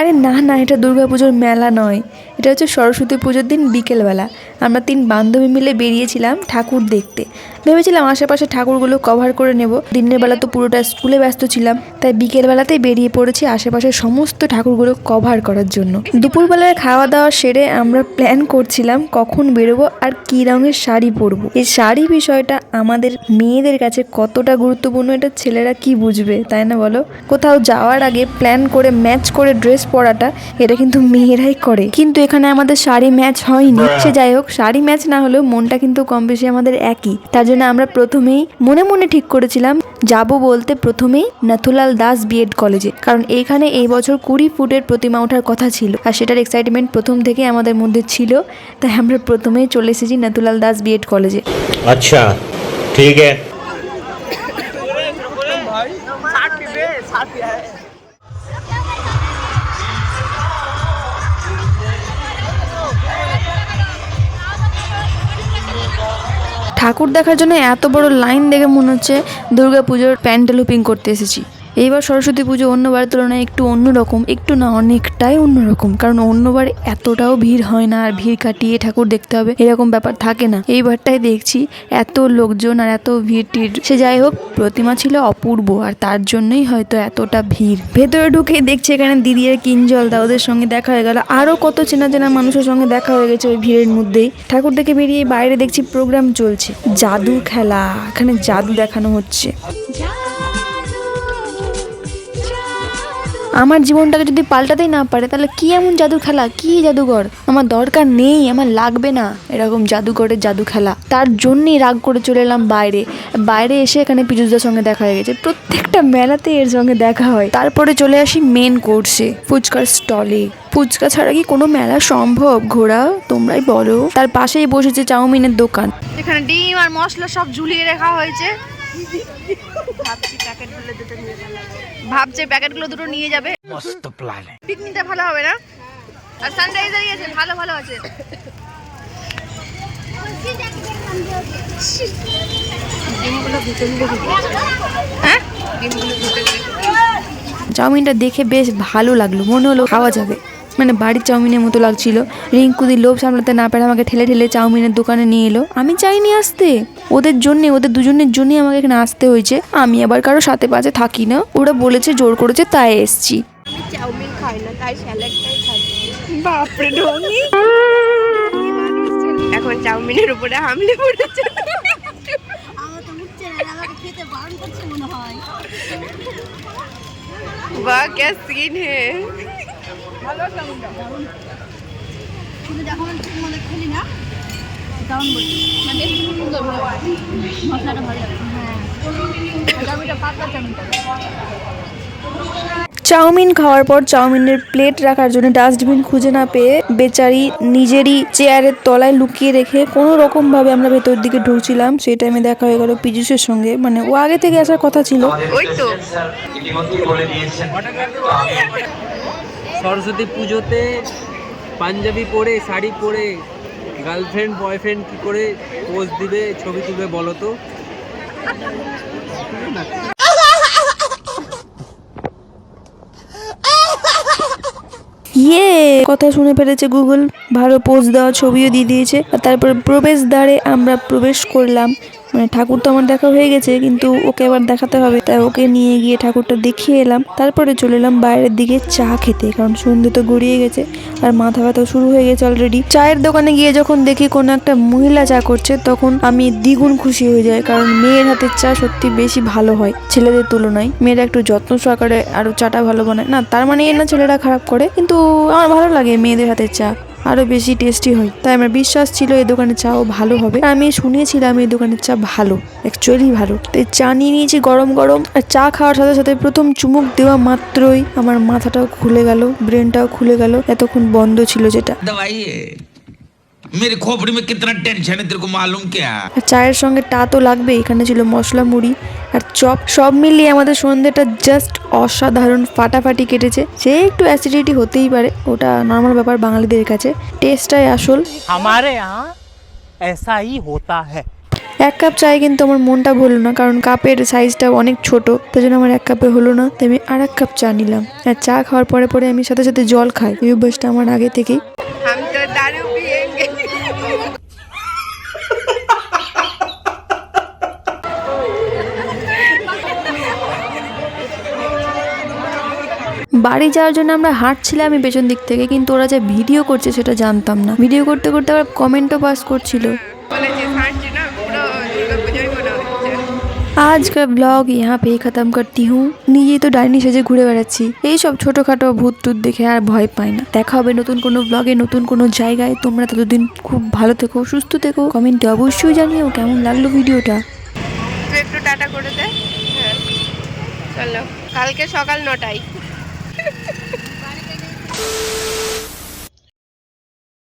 আরে না না, এটা দুর্গাপুজোর মেলা নয়। এটা হচ্ছে সরস্বতী পুজোর দিন বিকেলবেলা। আমরা তিন বান্ধবী মিলে বেরিয়েছিলাম ঠাকুর দেখতে। ভেবেছিলাম আশেপাশে ঠাকুরগুলো কভার করে নেব। দিনের বেলা তো পুরোটা স্কুলে ব্যস্ত ছিলাম, তাই বিকেলবেলাতেই বেরিয়ে পড়েছি আশেপাশের সমস্ত ঠাকুরগুলো কভার করার জন্য। দুপুরবেলায় খাওয়া দাওয়া সেরে আমরা প্ল্যান করছিলাম কখন বেরোবো আর কী রঙের শাড়ি পরবো। এই শাড়ি বিষয়টা আমাদের মেয়েদের কাছে কতটা গুরুত্বপূর্ণ এটা ছেলেরা কি বুঝবে, তাই না বলো? কোথাও যাওয়ার আগে প্ল্যান করে ম্যাচ করে ড্রেস পরাটা এটা কিন্তু মেয়েরাই করে। কিন্তু এখানে আমাদের শাড়ি ম্যাচ হয়নি। সে যাই হোক, শাড়ি ম্যাচ না হলেও মনটা কিন্তু কম বেশি আমাদের একই। তার জন্য আমরা প্রথমেই মনে মনে ঠিক করেছিলাম যাব বলতে প্রথমেই নাথুলাল দাস বিএড কলেজে। কারণ এইখানে এই বছর কুড়ি ফুটের প্রতিমা ওঠার কথা ছিল। আর সেটার এক্সাইটমেন্ট প্রথম থেকে আমাদের মধ্যে ছিল। তাই আমরা প্রথমেই চলে এসেছি নাথুলাল দাস বিএড কলেজে। আচ্ছা ঠিক আছে। ঠাকুর দেখার জন্য এত বড় লাইন দেখে মনে হচ্ছে দুর্গা পুজোর প্যান্ডেল হুপিং করতে এসেছি। এইবার সরস্বতী পুজো অন্যবার তুলনায় একটু অন্যরকম, একটু না অনেকটাই অন্যরকম, কারণ অন্যবার এতটাও ভিড় হয় না আর ভিড় কাটিয়ে ঠাকুর দেখতে হবে, এরকম ব্যাপার থাকে না। এইবারটাই দেখছি এত লোকজন আর এত ভিড় টির সে যাই হোক, প্রতিমা ছিল অপূর্ব আর তার জন্যই হয়তো এতটা ভিড়। ভেতরে ঢুকে দেখছি এখানে দিদি আর কিঞ্জল দা ওদের সঙ্গে দেখা হয়ে গেল। আরও কত চেনা চেনা মানুষের সঙ্গে দেখা হয়ে গেছে ওই ভিড়ের মধ্যেই। ঠাকুর দেখে বেরিয়ে বাইরে দেখছি প্রোগ্রাম চলছে। জাদু খেলা, এখানে জাদু দেখানো হচ্ছে। আমার জীবনটাকে যদি পাল্টাতেই না পারে, তাহলে কি এমন জাদু খেলা? কি জাদুঘর? আমার দরকার নেই, আমার লাগবে না। এরকম জাদুঘরের জাদু খেলা। তার জন্যই রাগ করে চলে এলাম বাইরে। বাইরে এসে এখানে পিজুসদার সঙ্গে দেখা হয়ে গেছে। প্রত্যেকটা মেলাতে এর সঙ্গে দেখা হয়। তারপরে চলে আসি মেন কোর্সে ফুচকার স্টলে ফুচকা ছাড়া কি কোনো মেলা সম্ভব? ঘোরা তোমরাই বলো। তার পাশেই বসেছে চাউমিনের দোকান। এখানে ডিম আর মশলা সব ঝুলিয়ে রাখা হয়েছে। ভাবছে প্যাকেটগুলো দুটো নিয়ে যাবে। মস্ত প্ল্যান পিকনিকটা ভালো হবে না? আর সানরাইজারই আছে ভালো ভালো আছে। হ্যাঁ। চাউমিনটা দেখে বেশ ভালো লাগল মনে হলো খাওয়া যাবে। মানে বাড়ির চাউমিনের মতো লাগছিল রিঙ্কুদি লোভ সামলাতে না পারে আমাকে ঠেলে ঠেলে চাউমিনের দোকানে নিয়ে এলো আমি চাইনি আসতে ওদের জন্যে ওদের দুজনের জন্যই আমাকে এখানে আসতে হয়েছে আমি আবার কারো সাথে পাশে থাকি না ওরা বলেছে জোর করেছে তাই এসছি আমি চাউমিন খাই না তাই স্যালাডটাই খাচ্ছি বাপরে ঢঙ্গি এখন চাউমিনের উপরে হামলে পড়েছে वाह क्या सीन है কিন্তু যখন খেলি না তখন বলি। মানে সুন্দর ভালো মশলাটা ভালো লাগে। হ্যাঁ। পাতলা চাউমিনটা চাউমিন খাওয়ার পর চাউমিনের প্লেট রাখার জন্য ডাস্টবিন খুঁজে না পেয়ে বেচারি নিজেরই চেয়ারের তলায় লুকিয়ে রেখে কোনো রকম ভাবে আমরা ভেতর দিকে ঢুকছিলাম। সেই টাইমে দেখা হয়ে গেল পীযুষের সঙ্গে। মানে ও আগে থেকে আসার কথা ছিল। ওই তো সরস্বতী পুজোতে পাঞ্জাবি পরে শাড়ি পরে গার্লফ্রেন্ড বয়ফ্রেন্ড কি করে পোজ দিবে ছবি তুলবে বলো তো? ইয়ে কথা শুনে ফেলেছে গুগল। ভালো পোজ দেওয়া ছবিও দিয়ে দিয়েছে। আর তারপর প্রবেশ দ্বারে আমরা প্রবেশ করলাম। মানে ঠাকুর তো আমার দেখা হয়ে গেছে, কিন্তু ওকে আবার দেখাতে হবে। তাই ওকে নিয়ে গিয়ে ঠাকুরটা দেখিয়ে এলাম। তারপরে চলে এলাম বাইরের দিকে চা খেতে, কারণ সন্ধে তো গড়িয়ে গেছে আর মাথা ব্যথাও শুরু হয়ে গেছে অলরেডি চায়ের দোকানে গিয়ে যখন দেখি কোনো একটা মহিলা চা করছে, তখন আমি দ্বিগুণ খুশি হয়ে যাই, কারণ মেয়ের হাতের চা সত্যি বেশি ভালো হয় ছেলেদের তুলনায়। মেয়েরা একটু যত্ন সহকারে আরও চাটা ভালো বানায়। না, তার মানে এ না ছেলেরা খারাপ করে, কিন্তু আমার ভালো লাগে মেয়েদের হাতের চা। আরও বেশি টেস্টি হয়। তাই আমার বিশ্বাস ছিল এই দোকানের চাও ভালো হবে। আমি শুনেছিলাম এই দোকানের চা ভালো অ্যাকচুয়ালি ভালো। তাই চা নিয়ে নিয়েছি গরম গরম। আর চা খাওয়ার সাথে সাথে প্রথম চুমুক দেওয়া মাত্রই আমার মাথাটাও খুলে গেল ব্রেনটাও খুলে গেল। এতক্ষণ বন্ধ ছিল যেটা। दवाई है मेरे खोपड़ी में कितना टेंशन है तेरे को मालूम क्या আর চায়ের সঙ্গে টা তো লাগবে এখানে ছিল মশলা মুড়ি আর চপ সব মিলিয়ে আমাদের সন্ধ্যেটা জাস্ট অসাধারণ ফাটাফাটি কেটেছে সে একটু অ্যাসিডিটি হতেই পারে ওটা নর্মাল ব্যাপার বাঙালিদের কাছে টেস্টটাই আসল हमारे यहाँ ऐसा ही होता है এক কাপ চায়ে কিন্তু আমার মনটা ভরলো না কারণ কাপের সাইজটা অনেক ছোট তাই জন্য আমার এক কাপে হলো না তাই আমি আর এক কাপ চা নিলাম আর চা খাওয়ার পরে পরে আমি সাথে সাথে জল খাই এই অভ্যাসটা আমার আগে থেকেই हम तो दारू বাড়ি যাওয়ার জন্য আমরা হাঁটছিলাম আমি পেছন দিক থেকে কিন্তু ওরা যে ভিডিও করছে সেটা জানতাম না ভিডিও করতে করতে আবার কমেন্টও পাস করছিল বলেছি হাঁটছি না পুরো দুর্গা পুজোই মনে হচ্ছে आज का ब्लॉग यहाँ पे ही खत्म करती हूँ নিজেই তো ডাইনি সেজে ঘুরে বেড়াচ্ছি এই সব ছোটখাটো ভূত টুত দেখে আর ভয় পাই না দেখা হবে নতুন কোনো ব্লগে নতুন কোনো জায়গায় তোমরা ততদিন খুব ভালো থেকো সুস্থ থেকো কমেন্টে অবশ্যই জানিও কেমন লাগলো ভিডিওটা তুই একটু টাটা করে দে হ্যাঁ চলো কালকে সকাল নটায় Thank you.